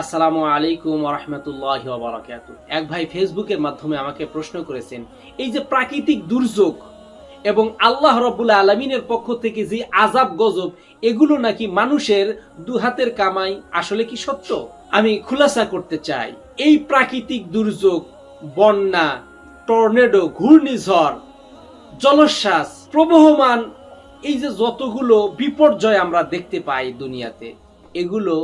আসসালামু আলাইকুম রহমতুল্লাহ বারাকাত এক ভাই ফেসবুকের মাধ্যমে আমাকে প্রশ্ন করেছেন, এই যে প্রাকৃতিক দুর্যোগ এবং আল্লাহ রব্বুল্লা আলমিনের পক্ষ থেকে যে আজাব গজব, এগুলো নাকি মানুষের দুহাতের কামাই, আসলে কি সত্য? আমি খুলাসা করতে চাই, এই প্রাকৃতিক দুর্যোগ, বন্যা, টর্নেডো, ঘূর্ণিঝড়, জলোচ্ছ্বাস, প্রবহমান, এই যে যতগুলো বিপর্যয় আমরা দেখতে পাই দুনিয়াতে, এগুলো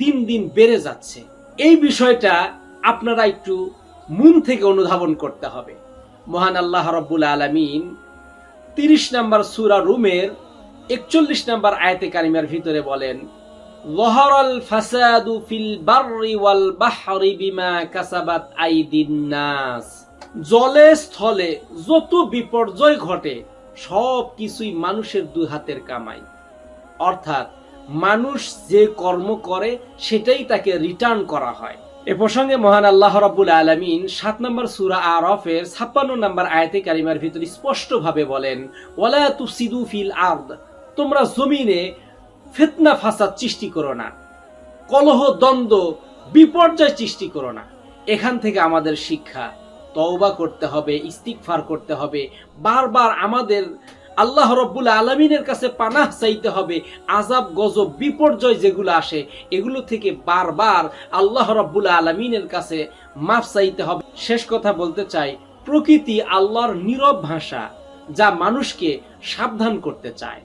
দিন দিন বেড়ে যাচ্ছে। এই বিষয়টা আপনারা একটু মন থেকে অনুধাবন করতে হবে। মহান আল্লাহ রব্বুল আলমিন তিরিশ নাম্বার সুরা রুমের একচল্লিশ নাম্বার আয়াতে কারিমার ভিতরে বলেন লহরল ফাসাদু ফিল বাররি ওয়াল বাহরি বিমা কাসাবাত আইদিন নাস। জলে স্থলে যত বিপর্যয় ঘটে সব কিছুই মানুষের দুই হাতের কামাই। অর্থাৎ মানুষ যে কর্ম করে, সেটাই তাকে রিটার্ন করা হয়। এ প্রসঙ্গে মহান আল্লাহ রাব্বুল আলামিন সাত নম্বর সুরা আরফের ছাপ্পান্ন নম্বর আয়াতে কারিমার ভিতরে স্পষ্টভাবে বলেন, ওয়ালা তুসিদু ফিল আরদ তোমরা জমিনে ফিতনা ফাসাদ সৃষ্টি করো না, কলহ, দ্বন্দ্ব, বিপর্যয় সৃষ্টি করো না। এখান থেকে আমাদের শিক্ষা, তওবা করতে হবে ইস্তিকফার করতে হবে। বারবার আমাদের আল্লাহ রব্বুল আলমিনের কাছে পানাহ চাইতে হবে আজাব গজব, বিপর্যয় যেগুলো আসে, এগুলো থেকে বারবার আল্লাহ রব্বুল আলমিনের কাছে মাফ চাইতে হবে। শেষ কথা বলতে চাই, প্রকৃতি আল্লাহর নীরব ভাষা যা মানুষকে সাবধান করতে চায়।